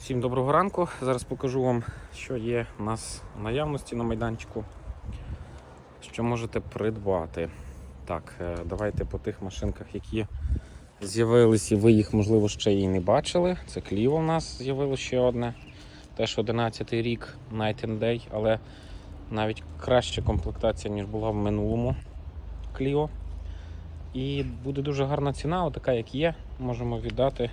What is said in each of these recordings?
Всім доброго ранку. Зараз покажу вам, що є у нас в наявності на майданчику, що можете придбати. Так, е, давайте по тих машинках, які з'явилися, ви їх, можливо, ще і не бачили. Це Кліво у нас з'явилося ще одне. Теж 11 рік Night and Day, але навіть краща комплектація, ніж була в минулому Кліо. І буде дуже гарна ціна, отака як є, можемо віддати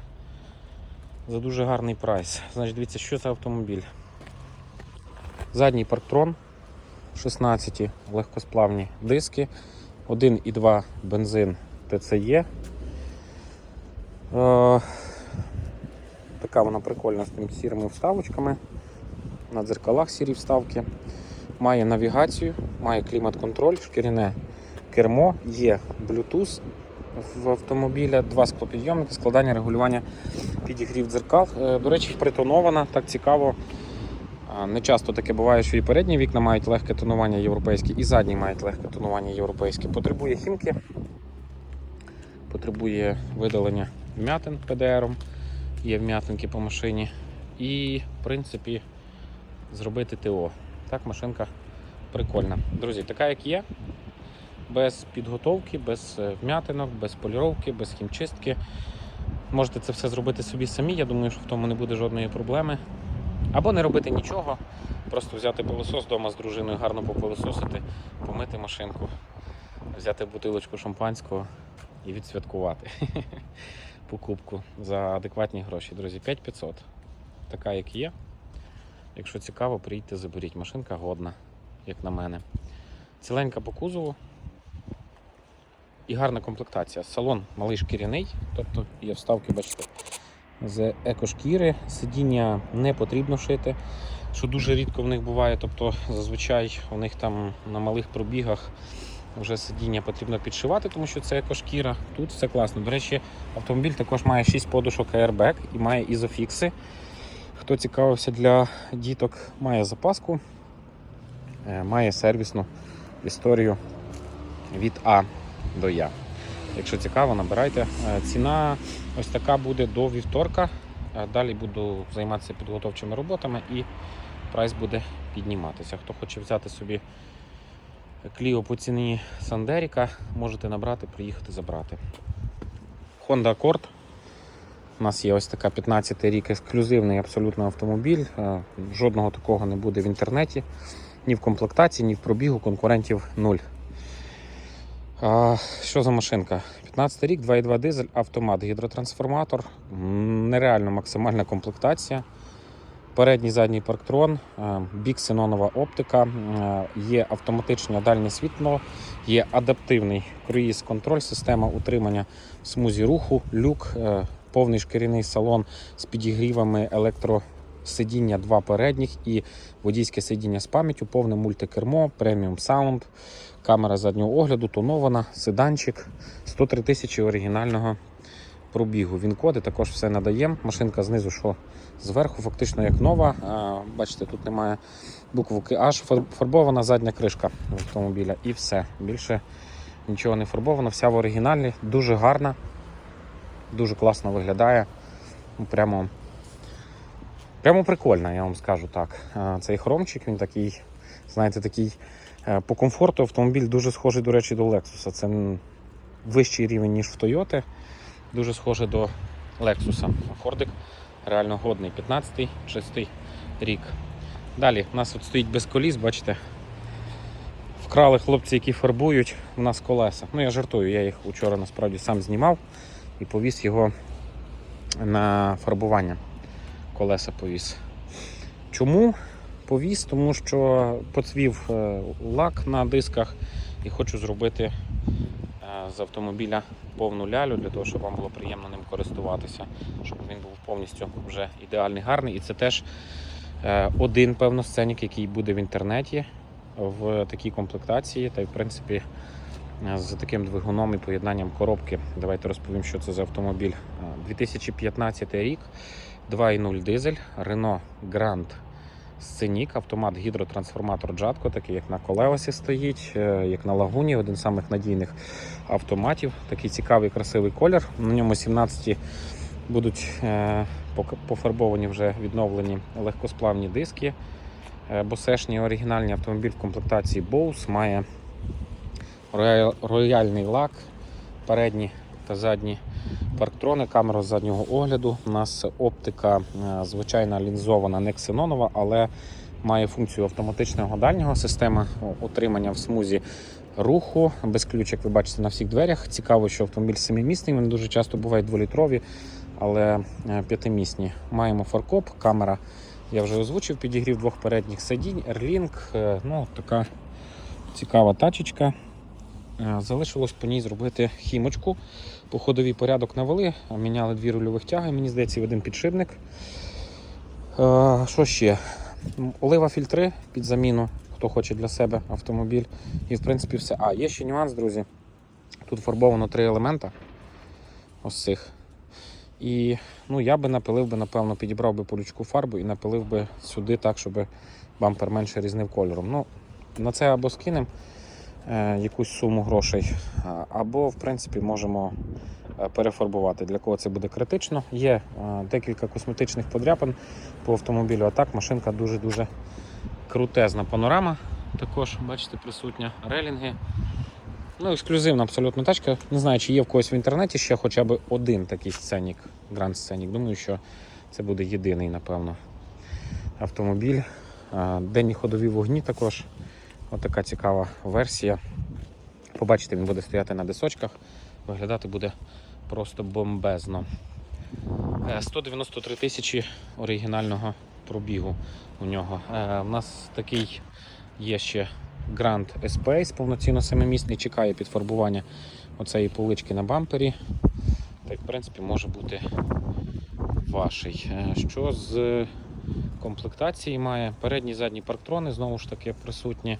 за дуже гарний прайс. Значить, дивіться, що це автомобіль. Задній парктрон, 16 легкосплавні диски, 1,2 бензин ТЦЄ. Е, така вона прикольна з тими сірими вставочками. На дзеркалах сірі вставки. Має навігацію, має клімат-контроль, шкіряне кермо, є Bluetooth в автомобіля, два склопідйомники, складання регулювання підігрів дзеркал. Е, До речі, притонована, так цікаво. Не часто таке буває, що і передні вікна мають легке тонування європейське, і задні мають легке тонування європейське. Потребує хімки, потребує видалення вмятин ПДРом, є вмятинки по машині. І, в принципі, зробити ТО. Так, машинка прикольна. Друзі, така як є, без підготовки, без е, вмятинок, без поліровки, без хімчистки. Можете це все зробити собі самі. Я думаю, що в тому не буде жодної проблеми. Або не робити нічого, просто взяти пилосос вдома з дружиною, гарно попилососити, помити машинку, взяти бутилочку шампанського і відсвяткувати покупку за адекватні гроші. Друзі, 5500. Така, як є. Якщо цікаво, приїдьте, заберіть. Машинка годна, як на мене. Ціленька по кузову, і гарна комплектація. Салон малий шкіряний, тобто є вставки, бачите, з екошкіри. Сидіння не потрібно шити, що дуже рідко в них буває. Тобто зазвичай у них там на малих пробігах вже сидіння потрібно підшивати, тому що це екошкіра. Тут все класно. До речі, автомобіль також має 6 подушок airbag і має ізофікси. Хто цікавився для діток, має запаску, е, має сервісну історію від А до Я. Якщо цікаво, набирайте. Е, Ціна ось така буде до вівторка. Е, Далі буду займатися підготовчими роботами і прайс буде підніматися. Хто хоче взяти собі кліо по ціні Сандеріка, можете набрати, приїхати забрати. Honda Accord. У нас є ось така 15 рік ексклюзивний абсолютно автомобіль. Е, Жодного такого не буде в інтернеті. Ні в комплектації, ні в пробігу конкурентів нуль. А, що за машинка? 15 рік, 2,2 дизель, автомат, гідротрансформатор, нереально максимальна комплектація. Передній задній парктрон, е, бік синонова оптика, е, є автоматичне дальнє світло, є адаптивний круїз-контроль, система утримання в смузі руху, люк, е, повний шкіряний салон з підігрівами електросидіння, два передніх і водійське сидіння з пам'яттю, повне мультикермо, преміум саунд, камера заднього огляду, тонована, седанчик, 103 тисячі оригінального пробігу. Він коди також все надаємо. Машинка знизу, що зверху, фактично як нова. Бачите, тут немає буквки H, Фар- фарбована задня кришка автомобіля і все. Більше нічого не фарбовано, вся в оригіналі, дуже гарна, дуже класно виглядає. Прямо, прямо прикольно, я вам скажу так. Цей хромчик, він такий, знаєте, такий е, по комфорту автомобіль дуже схожий, до речі, до Lexus. Це вищий рівень, ніж в Toyota. Дуже схоже до Lexus. Фордик реально годний. 15-й, 6-й рік. Далі у нас от стоїть без коліс, бачите. Вкрали хлопці, які фарбують у нас колеса. Ну я жартую, я їх вчора насправді сам знімав і повіз його на фарбування. Колеса повіз. Чому повіз? Тому що поцвів е, лак на дисках і хочу зробити е, з автомобіля повну лялю для того, щоб вам було приємно ним користуватися, щоб він був повністю вже ідеальний, гарний. І це теж е, один, певно, сценік, який буде в інтернеті в такій комплектації. Та й в принципі з таким двигуном і поєднанням коробки. Давайте розповім, що це за автомобіль. Е, 2015 рік, 2.0 дизель, Renault Grand Сценік, автомат гідротрансформатор Джатко, такий як на колеосі стоїть, е, як на лагуні, один з самих надійних автоматів. Такий цікавий, красивий колір. На ньому 17 Будуть е, пофарбовані вже відновлені легкосплавні диски. Е, Босешні оригінальні автомобіль в комплектації Bose має рояльний лак, передні та задні парктрони, камера заднього огляду. У нас оптика е, звичайна лінзована, не ксенонова, але має функцію автоматичного дальнього система отримання в смузі руху. Без ключ, як ви бачите, на всіх дверях. Цікаво, що автомобіль семимісний, вони дуже часто бувають дволітрові, але е, п'ятимісні. Маємо фаркоп, камера. Я вже озвучив, підігрів двох передніх сидінь, Airlink, е, ну така цікава тачечка. Е, Залишилось по ній зробити хімочку. По ходовій порядок навели, міняли дві рульових тяги, мені здається, один підшипник. Е, Що ще? Олива фільтри під заміну, хто хоче для себе автомобіль. І в принципі все. А, є ще нюанс, друзі. Тут фарбовано три елемента. Ось цих. І ну, я би напилив би, напевно, підібрав би полючку фарбу і напилив би сюди так, щоб бампер менше різнив кольором. Ну, на це або скинемо якусь суму грошей, або, в принципі, можемо е, перефарбувати. Для кого це буде критично. Є е, декілька косметичних подряпин по автомобілю, а так машинка дуже-дуже крутезна панорама. Також, бачите, присутня релінги. Ну, ексклюзивна абсолютно тачка. Не знаю, чи є в когось в інтернеті ще хоча б один такий сценік, гранд сценік. Думаю, що це буде єдиний, напевно, автомобіль. Денні ходові вогні також. Отака цікава версія. Побачите, він буде стояти на дисочках. Виглядати буде просто бомбезно. Е, 193 тисячі оригінального пробігу у нього. Е, У нас такий є ще Grand Espace, повноцінно семимісний, чекає підфарбування оцеї полички на бампері. Так, в принципі, може бути ваший. Е, Що з комплектації має? Передні і задні парктрони, знову ж таки, присутні.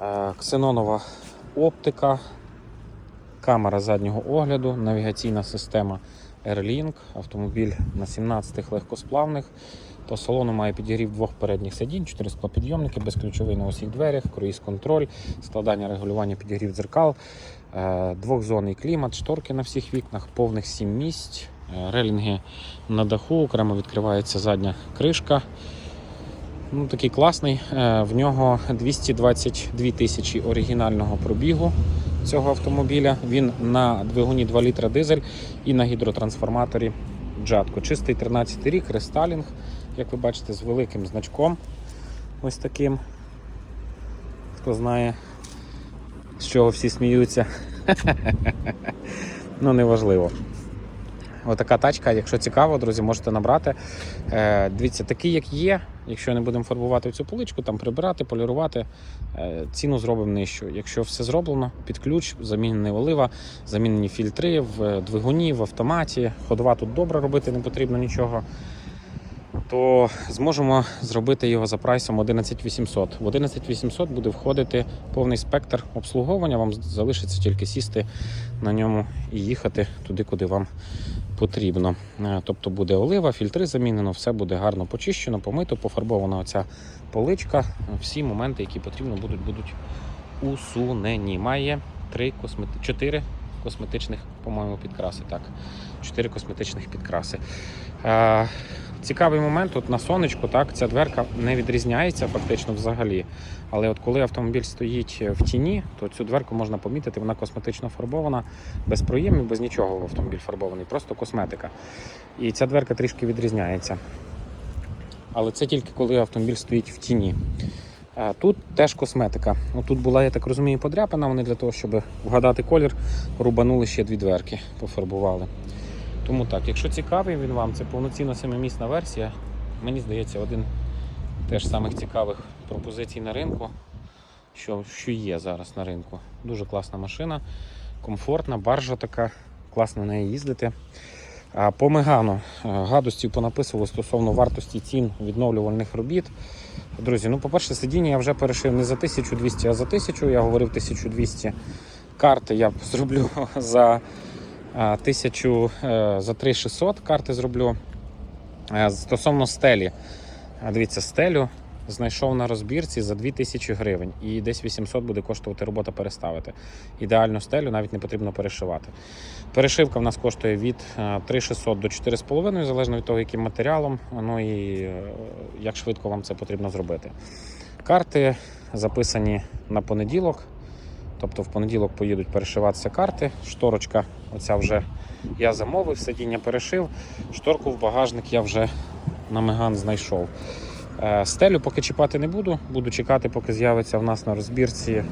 Е, Ксенонова оптика, камера заднього огляду, навігаційна система Airlink, автомобіль на 17-х легкосплавних. По салону має підігрів двох передніх сидінь, 4 склопідйомники, безключовий на усіх дверях, круїз-контроль, складання регулювання підігрів дзеркал, е, двохзонний клімат, шторки на всіх вікнах, повних 7 місць, релінги на даху, окремо відкривається задня кришка. Ну, такий класний. Е, В нього 222 тисячі оригінального пробігу цього автомобіля. Він на двигуні 2 літра дизель і на гідротрансформаторі Джатко. Чистий 13 рік, рестайлінг, як ви бачите, з великим значком. Ось таким. Хто знає, з чого всі сміються. ну, неважливо. Отака тачка, якщо цікаво, друзі, можете набрати. Е, дивіться, такий, як є. Якщо не будемо фарбувати цю поличку, там прибирати, полірувати, е, ціну зробимо нижчу. Якщо все зроблено, під ключ, замінені олива, замінені фільтри в е, двигуні, в автоматі, ходова тут добре робити не потрібно нічого, то зможемо зробити його за прайсом 11800. В 11800 буде входити повний спектр обслуговування. Вам залишиться тільки сісти на ньому і їхати туди, куди вам потрібно. Е, Тобто буде олива, фільтри замінено, все буде гарно почищено, помито, пофарбована оця поличка. Всі моменти, які потрібно будуть, будуть усунені. Має три космети... чотири косметичних, по-моєму, підкраси. Так, чотири косметичних підкраси. Е, Цікавий момент тут на сонечку, так, ця дверка не відрізняється фактично взагалі. Але от коли автомобіль стоїть в тіні, то цю дверку можна помітити, вона косметично фарбована, без проємів, без нічого автомобіль фарбований, просто косметика. І ця дверка трішки відрізняється. Але це тільки коли автомобіль стоїть в тіні. Е, Тут теж косметика. Ну, Тут була, я так розумію, подряпина. Вони для того, щоб вгадати колір, рубанули ще дві дверки, пофарбували. Тому так, якщо цікавий він вам, це повноцінна семимісна версія. Мені здається, один теж з самих цікавих пропозицій на ринку, що, що є зараз на ринку. Дуже класна машина, комфортна, баржа така, класно на неї їздити. А по Мегану е, гадостів понаписували стосовно вартості цін відновлювальних робіт. Друзі, ну, по-перше, сидіння я вже перешив не за 1200, а за 1000. Я говорив 1200 карти я зроблю за 1000, е, за 3600 карти зроблю. Е, Стосовно стелі, дивіться, стелю знайшов на розбірці за 2000 гривень і десь 800 буде коштувати робота переставити. Ідеальну стелю навіть не потрібно перешивати. Перешивка в нас коштує від е, 3600 до 4,5, залежно від того, яким матеріалом, ну і е, як швидко вам це потрібно зробити. Карти записані на понеділок. Тобто в понеділок поїдуть перешиватися карти. Шторочка, оця вже я замовив, сидіння перешив. Шторку в багажник я вже на меган знайшов. Е, Стелю поки чіпати не буду. Буду чекати, поки з'явиться в нас на розбірці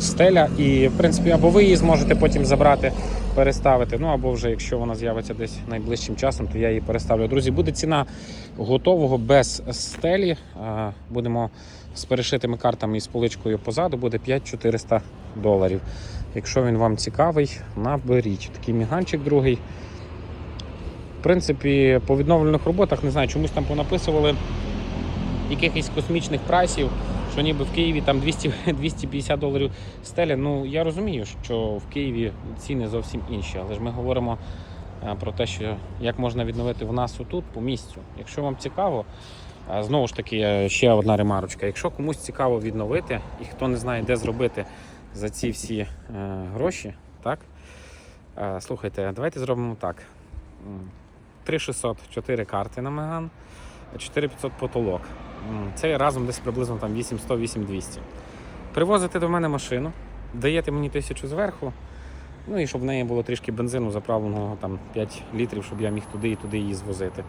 стеля. І, в принципі, або ви її зможете потім забрати, переставити. Ну або вже, якщо вона з'явиться десь найближчим часом, то я її переставлю. Друзі, буде ціна готового без стелі. Е, Будемо з перешитими картами і з поличкою позаду, буде 5400 доларів. Якщо він вам цікавий, наберіть. Такий міганчик другий. В принципі, по відновлених роботах, не знаю, чомусь там понаписували якихось космічних прайсів, що ніби в Києві там 200, 250 доларів стеля. Ну я розумію, що в Києві ціни зовсім інші, але ж ми говоримо е, про те, що як можна відновити в нас отут по місцю. Якщо вам цікаво, е, знову ж таки, е, ще одна ремарочка. Якщо комусь цікаво відновити і хто не знає, де зробити за ці всі гроші, так? Слухайте, давайте зробимо так. М, 3600 4 карти на Меган, 4500 потолок. Це разом десь приблизно там 800-8200. Привозите до мене машину, даєте мені тисячу зверху. Ну і щоб в неї було трішки бензину заправленого там 5 літрів, щоб я міг туди і туди її звозити,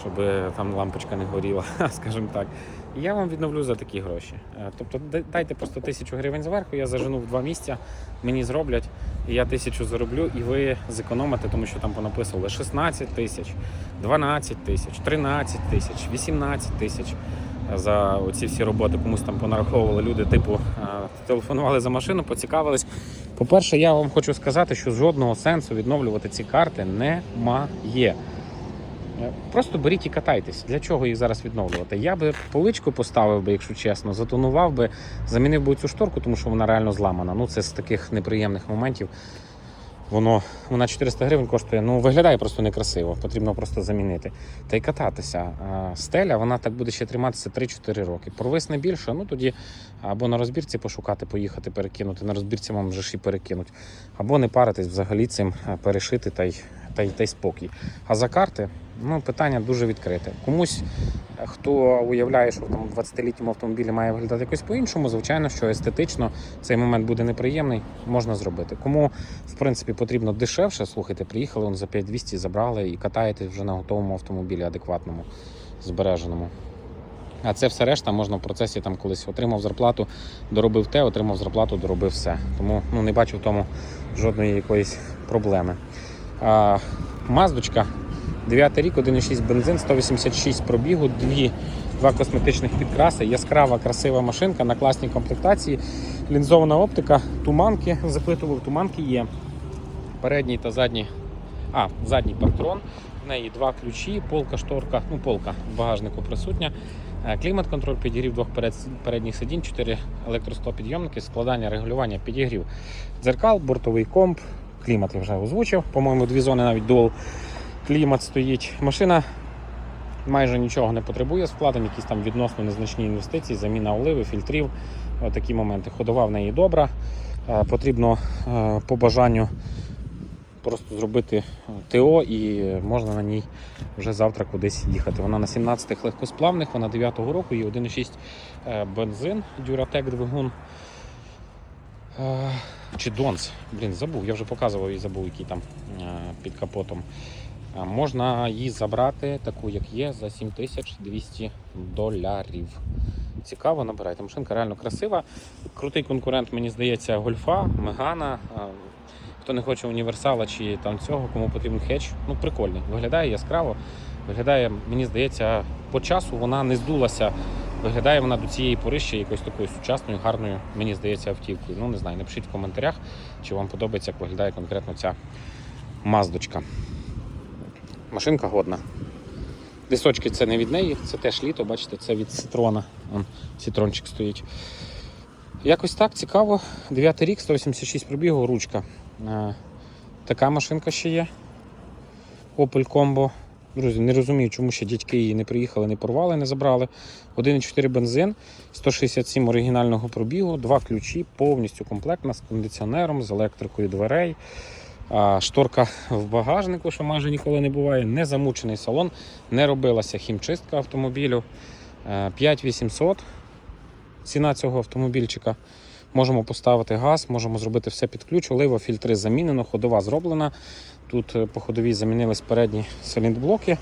щоб е, там лампочка не горіла, скажімо так. І я вам відновлю за такі гроші. Е, Тобто дайте просто тисячу гривень зверху, я зажену в два місця, мені зроблять, і я тисячу зароблю, і ви зекономите, тому що там понаписували 16 тисяч, 12 тисяч, 13 тисяч, 18 тисяч за оці всі роботи. Комусь там понараховували люди, типу, телефонували за машину, поцікавились. По-перше, я вам хочу сказати, що жодного сенсу відновлювати ці карти немає. Просто беріть і катайтесь. Для чого їх зараз відновлювати? Я би поличку поставив би, якщо чесно, затонував би, замінив би цю шторку, тому що вона реально зламана. Ну, це з таких неприємних моментів. Воно вона 400 гривень коштує. Ну виглядає просто некрасиво, потрібно просто замінити. Та й кататися. Стеля вона так буде ще триматися 3-4 роки. Провисне більше, ну тоді або на розбірці пошукати, поїхати, перекинути. На розбірці вам вже ж і перекинуть, або не паритись взагалі цим перешити та й та й та й спокій. А за карти ну питання дуже відкрите. Комусь е, хто уявляє, що в 20-літньому автомобілі має виглядати якось по-іншому, звичайно, що естетично цей момент буде неприємний, можна зробити. Кому в принципі потрібно дешевше, слухайте, приїхали он за 5200, забрали і катаєтесь вже на готовому автомобілі, адекватному, збереженому. А це все решта можна в процесі там колись отримав зарплату, доробив те, отримав зарплату, доробив все. Тому ну, не бачу в тому жодної якоїсь проблеми. Маздочка, 9 рік, 1,6 бензин, 186 пробігу, дві, два косметичних підкраси, яскрава, красива машинка на класній комплектації, лінзована оптика, туманки, запитував, туманки є. Передній та задній, а, задній парктрон, в неї два ключі, полка, шторка, ну полка в багажнику присутня. Е, Клімат-контроль, підігрів двох передніх сидінь, 4 електростопідйомники, складання, регулювання, підігрів дзеркал, бортовий комп, клімат я вже озвучив. По-моєму, дві зони навіть дуал клімат стоїть. Машина майже нічого не потребує з вкладень, якісь там відносно незначні інвестиції, заміна оливи, фільтрів. Такі моменти. Ходова в неї добра. Е, Потрібно е, по бажанню просто зробити ТО і можна на ній вже завтра кудись їхати. Вона на 17-х легкосплавних, вона 9-го року і 1,6 е, бензин, Duratec двигун. Чи Донс, блін, забув, я вже показував і забув, який там е, під капотом. Можна її забрати, таку як є, за 7200 доларів. Цікаво, набирайте. Машинка реально красива. Крутий конкурент, мені здається, гольфа, мегана. Хто не хоче універсала чи там цього, кому потрібен хедж, ну прикольний. Виглядає яскраво. Виглядає, мені здається, по часу вона не здулася. Виглядає вона до цієї пори ще якоюсь такою сучасною, гарною, мені здається, автівкою. Ну не знаю, напишіть в коментарях, чи вам подобається, як виглядає конкретно ця маздочка. Машинка годна. Дисочки це не від неї, це теж літо, бачите, це від Citroen. Вон Цитрончик стоїть. Якось так цікаво. 9 рік, 186 пробігу, ручка. Е, Така машинка ще є. Opel Combo. Друзі, не розумію, чому ще дядьки її не приїхали, не порвали, не забрали. 1,4 бензин, 167 оригінального пробігу, два ключі, повністю комплектна з кондиціонером, з електрикою дверей. Шторка в багажнику, що майже ніколи не буває, не замучений салон, не робилася хімчистка автомобілю. Е, 5800 ціна цього автомобільчика. Можемо поставити газ, можемо зробити все під ключ, олива, фільтри замінено, ходова зроблена. Тут е, по ходовій замінились передні силіндблоки,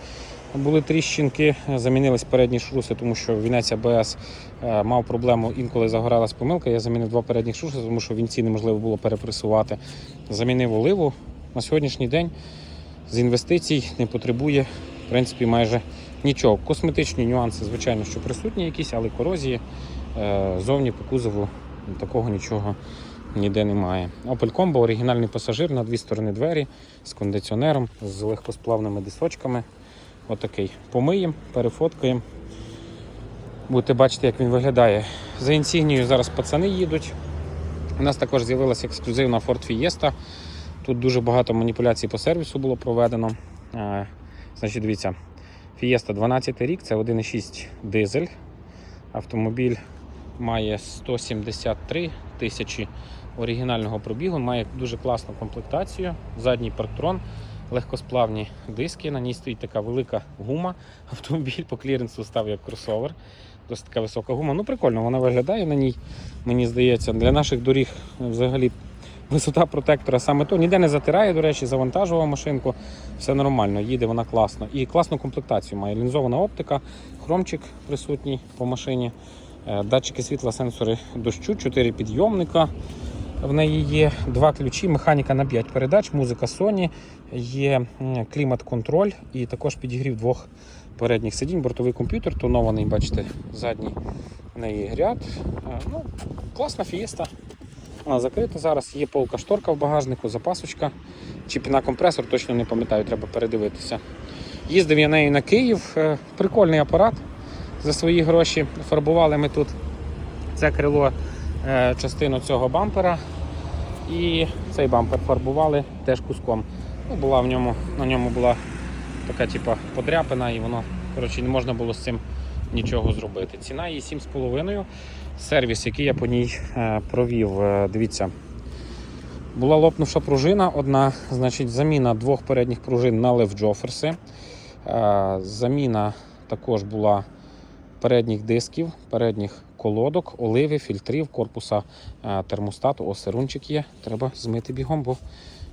були тріщинки, замінились передні шруси, тому що вінець АБС е, мав проблему, інколи загоралась помилка. Я замінив два передніх шруси, тому що вінці неможливо було перепресувати. Замінив оливу. На сьогоднішній день з інвестицій не потребує в принципі майже нічого. Косметичні нюанси, звичайно, що присутні якісь, але корозії е, зовні по кузову такого нічого ніде немає. Opel Combo, оригінальний пасажир на дві сторони двері з кондиціонером, з легкосплавними дисочками. Отакий. Помиємо, перефоткаємо. Будете бачити, як він виглядає. За інсігнією зараз пацани їдуть. У нас також з'явилася ексклюзивна Ford Fiesta. Тут дуже багато маніпуляцій по сервісу було проведено. Значить, дивіться, Fiesta 12 рік, це 1,6 дизель. Автомобіль має 173 тисячі оригінального пробігу, має дуже класну комплектацію, задній парктрон, легкосплавні диски. На ній стоїть така велика гума. Автомобіль по кліренсу став як кросовер. Досить така висока гума. Ну, прикольно, вона виглядає на ній, мені здається. Для наших доріг взагалі висота протектора саме то. Ніде не затирає, до речі, завантажував машинку. Все нормально, їде вона класно. І класну комплектацію має. Лінзована оптика, хромчик присутній по машині. Е, Датчики світла, сенсори дощу, 4 підйомника. В неї є два ключі, механіка на 5 передач, музика Sony, є клімат-контроль і також підігрів двох передніх сидінь, бортовий комп'ютер, тонований, бачите, задній в неї ряд. Е, Ну, класна фієста. Вона закрита зараз, є полка шторка в багажнику, запасочка. Чіпіна компресор, точно не пам'ятаю, треба передивитися. Їздив я нею на Київ. е, Прикольний апарат за свої гроші. Фарбували ми тут це крило, е, частину цього бампера. І цей бампер фарбували теж куском. Ну, була в ньому, на ньому була така типа подряпина, і воно коротше, не можна було з цим нічого зробити. Ціна її 7,5. Сервіс, який я по ній е, провів, е, дивіться. Була лопнувша пружина, одна, значить, заміна двох передніх пружин на левджоферси. Заміна також була передніх дисків, передніх колодок, оливи, фільтрів, корпуса е, термостату. О, сирунчик є. Треба змити бігом, бо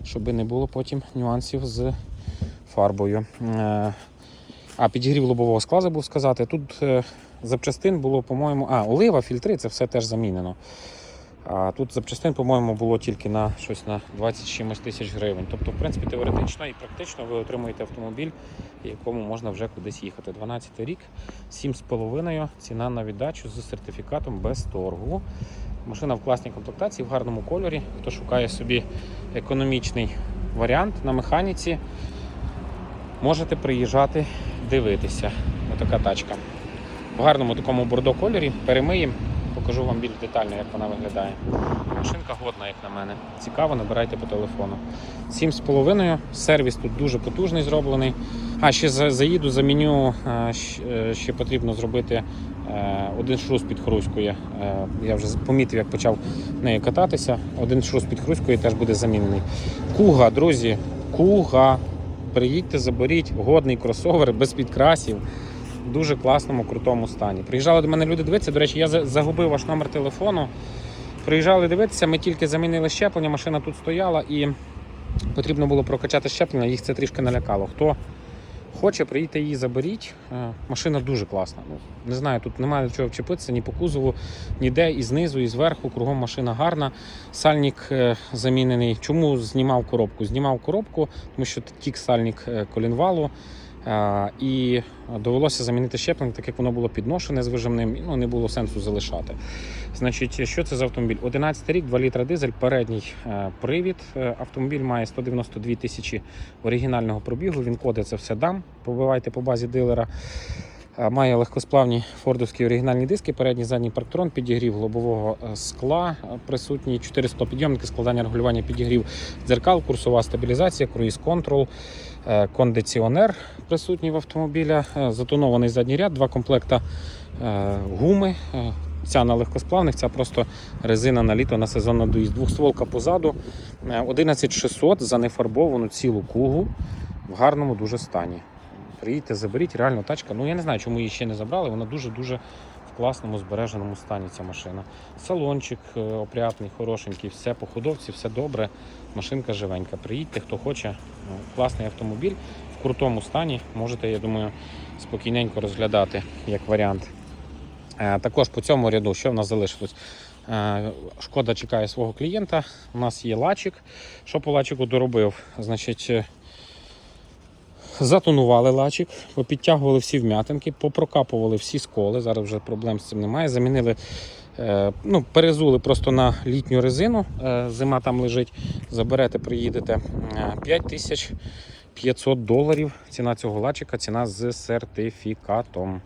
щоб не було потім нюансів з фарбою. Е, А, підігрів лобового скла забув сказати. Тут е, запчастин було, по-моєму, а, олива, фільтри це все теж замінено. А тут запчастин, по-моєму, було тільки на щось на 20 чимось тисяч гривень. Тобто, в принципі, теоретично і практично ви отримуєте автомобіль, якому можна вже кудись їхати. 12 рік, 7,5 ціна на віддачу з сертифікатом без торгу. Машина в класній комплектації, в гарному кольорі. Хто шукає собі економічний варіант на механіці, можете приїжджати дивитися. Ось така тачка. В гарному такому бордо кольорі перемиємо. Покажу вам більш детально, як вона виглядає. Машинка годна, як на мене. Цікаво, набирайте по телефону. 7,5. Сервіс тут дуже потужний зроблений. А, ще за- заїду, заміню. е, е, Ще потрібно зробити е, один шрус під хруською. Я вже помітив, як почав нею кататися. Один шрус під хруською теж буде замінений. Куга, друзі, куга. Приїдьте, заберіть, годний кросовер без підкрасів дуже класному, крутому стані. Приїжджали до мене люди дивитися. До речі, я загубив ваш номер телефону. Приїжджали дивитися, ми тільки замінили щеплення, машина тут стояла і потрібно було прокачати щеплення, їх це трішки налякало. Хто хоче, приїдьте її, заберіть. Е, Машина дуже класна. Ну, не знаю, тут немає чого вчепитися ні по кузову, ніде, і знизу, і зверху. Кругом машина гарна. Сальник е, замінений. Чому знімав коробку? Знімав коробку, тому що тік сальник е, колінвалу. І довелося замінити щеплення, так як воно було підношене з вижимним, ну не було сенсу залишати. Значить, що це за автомобіль? 11 рік, 2 літра дизель, передній е, привід. Е, Автомобіль має 192 тисячі оригінального пробігу. Він коди це все дам. Побивайте по базі дилера. Е, Має легкосплавні фордовські оригінальні диски, передній задній парктрон, підігрів лобового скла, присутні 400 підйомники, складання регулювання підігрів дзеркал, курсова стабілізація, круїз контрол. Е, Кондиціонер присутній в автомобіля, е, затонований задній ряд, два комплекта е, гуми. Е, Ця на легкосплавних, ця просто резина на літо на сезон на доїзд. Двохстволка позаду. Е, 11600 за нефарбовану цілу кугу в гарному дуже стані. Приїдьте, заберіть, реально тачка. Ну я не знаю, чому її ще не забрали. Вона дуже-дуже класному збереженому стані ця машина. Салончик е, опрятний, хорошенький, все по ходовці, все добре. Машинка живенька. Приїдьте, хто хоче. Ну, Класний автомобіль в крутому стані. Можете, я думаю, спокійненько розглядати як варіант. Е, Також по цьому ряду, що в нас залишилось? Е, Шкода чекає свого клієнта. У нас є лачик. Що по лачику доробив? Значить, затонували лачик, попідтягували всі вм'ятинки, попрокапували всі сколи. Зараз вже проблем з цим немає. Замінили, е, ну, перезули просто на літню резину. Е, Зима там лежить. Заберете, приїдете. Е, 5500 доларів. Ціна цього лачика, ціна з сертифікатом.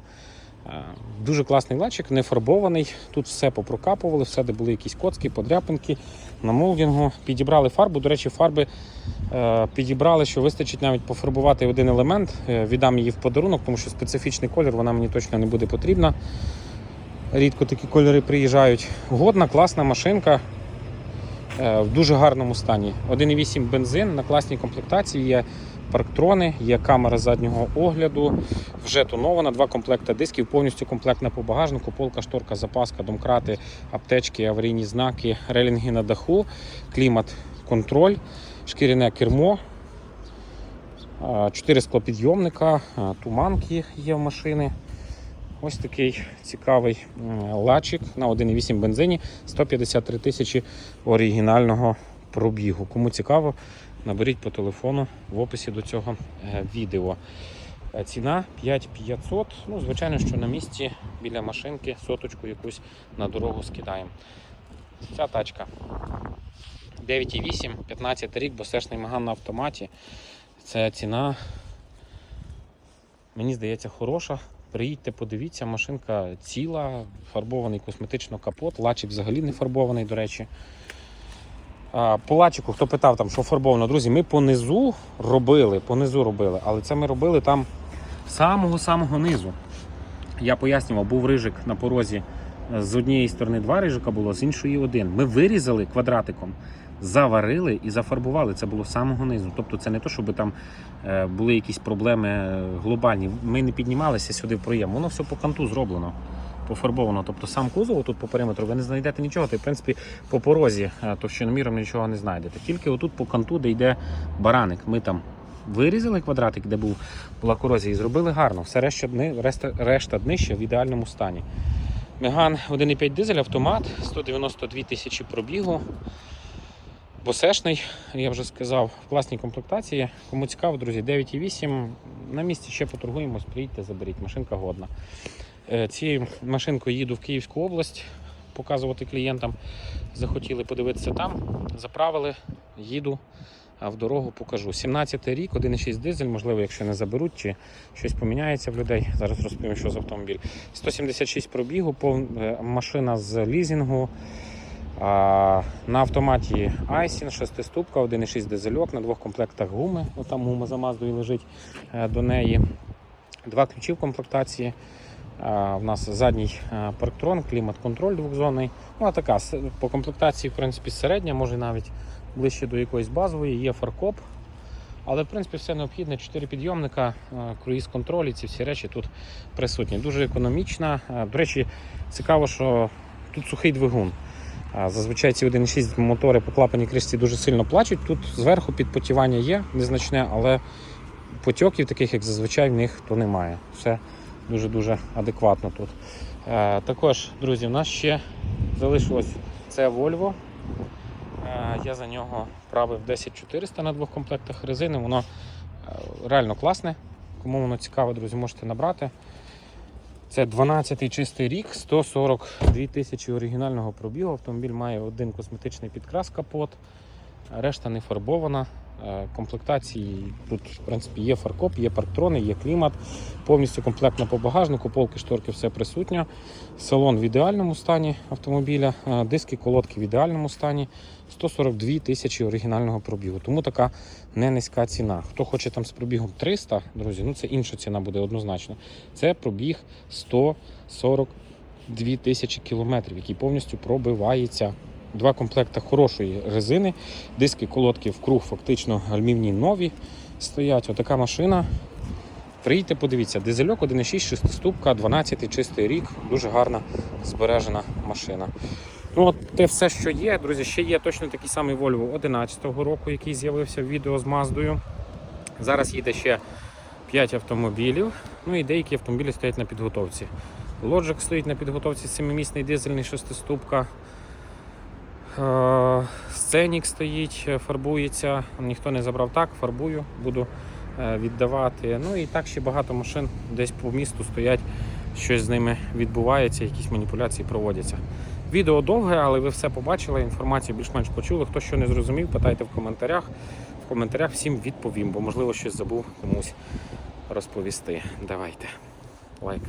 Е, Дуже класний лачик, не фарбований. Тут все попрокапували, все, де були якісь коцки, подряпинки на молдінгу. Підібрали фарбу. До речі, фарби е, підібрали, що вистачить навіть пофарбувати один елемент. Е, Віддам її в подарунок, тому що специфічний колір вона мені точно не буде потрібна. Рідко такі кольори приїжджають. Годна, класна машинка. В дуже гарному стані. 1,8 бензин на класній комплектації є парктрони, є камера заднього огляду, вже тонована, два комплекти дисків, повністю комплектна по багажнику, полка, шторка, запаска, домкрати, аптечки, аварійні знаки, релінги на даху, клімат, контроль, шкіряне кермо, чотири склопідйомника, туманки є в машини. Ось такий цікавий лачик на 1,8 бензині, 153 тисячі оригінального пробігу. Кому цікаво, наберіть по телефону в описі до цього е, відео. Е, Ціна 5500. Ну, звичайно, що на місці біля машинки соточку якусь на дорогу скидаємо. Ця тачка 9,8, 15 рік, босешний Меган на автоматі. Це ціна, мені здається, хороша. Приїдьте, подивіться, машинка ціла, фарбований косметично капот, лачик взагалі не фарбований, до речі. А, По лачику, хто питав, там, що фарбовано, друзі, ми понизу робили, понизу робили, але це ми робили там самого-самого низу. Я пояснював, був рижик на порозі. З однієї сторони два рижика було, з іншої один. Ми вирізали квадратиком, заварили і зафарбували. Це було з самого низу. Тобто це не то, щоб там е, були якісь проблеми е, глобальні. Ми не піднімалися сюди в проєм. Воно все по канту зроблено, пофарбовано. Тобто сам кузов тут по периметру ви не знайдете нічого. Й в принципі по порозі е, товщиноміром нічого не знайдете. Тільки отут по канту, де йде бараник. Ми там вирізали квадратик, де був, була корозія, і зробили гарно. Все решта, дни, решта, решта днища в ідеальному стані. Меган 1,5 дизель, автомат, 192 тисячі пробігу. Босешний, я вже сказав, в класній комплектації. Кому цікаво, друзі, 9,8. На місці ще поторгуємось, приїдьте, заберіть. Машинка годна. Е, Цією машинкою їду в Київську область показувати клієнтам. Захотіли подивитися там, заправили, їду, а в дорогу покажу. 17-й рік, 1,6 дизель, можливо, якщо не заберуть, чи щось поміняється в людей. Зараз розповім, що за автомобіль. 176 пробігу, пов- е, машина з лізінгу. А, на автоматі Айсін, 6 ступка, 1,6 дизельок, на двох комплектах гуми. Отам гума за Маздою лежить е, до неї. Два ключі в комплектації. В нас задній е, парктрон, клімат-контроль двохзонний. Ну, а така по комплектації, в принципі, середня, може навіть ближче до якоїсь базової, є фаркоп. Але в принципі все необхідне. 4 підйомника, е, круїз-контроль і ці всі речі тут присутні. Дуже економічна. Е, До речі, цікаво, що тут сухий двигун. Зазвичай ці 1,6 мотори по клапаній кришці дуже сильно плачуть. Тут зверху підпотівання є незначне, але потьоків, таких як зазвичай, в них то немає. Все дуже-дуже адекватно тут. Е, також, друзі, у нас ще залишилось це Volvo. Е, я за нього правив 10400 на двох комплектах резини. Воно е, реально класне. Кому воно цікаво, друзі, можете набрати. Це 12-й чистий рік, 142 тисячі оригінального пробігу. Автомобіль має один косметичний підкрас капот, решта не фарбована. Е, Комплектації тут, в принципі, є фаркоп, є парктрони, є клімат, повністю комплектно по багажнику, полки, шторки, все присутньо. Салон в ідеальному стані автомобіля, е, диски, колодки в ідеальному стані. 142 тисячі оригінального пробігу. Тому така не низька ціна. Хто хоче там з пробігом 300, друзі, ну це інша ціна буде однозначно. Це пробіг 142 тисячі кілометрів, який повністю пробивається. Два комплекти хорошої резини, диски, колодки в круг, фактично гальмівні нові стоять. Отака машина. Приїдьте, подивіться, дизельок 1,6, 6 ступка, 12 чистий рік, дуже гарна збережена машина. Ну, от те все, що є, друзі, ще є точно такий самий Volvo 11-го року, який з'явився в відео з Маздою. Зараз їде ще 5 автомобілів. Ну і деякі автомобілі стоять на підготовці. Logic стоїть на підготовці 7-місний дизельний 6-ступка. Е, Сценік стоїть, фарбується. Ніхто не забрав так, фарбую, буду е, віддавати. Ну і так ще багато машин десь по місту стоять, щось з ними відбувається, якісь маніпуляції проводяться. Відео довге, але ви все побачили, інформацію більш-менш почули. Хто що не зрозумів, питайте в коментарях. В коментарях всім відповім, бо можливо щось забув комусь розповісти. Давайте. Лайк.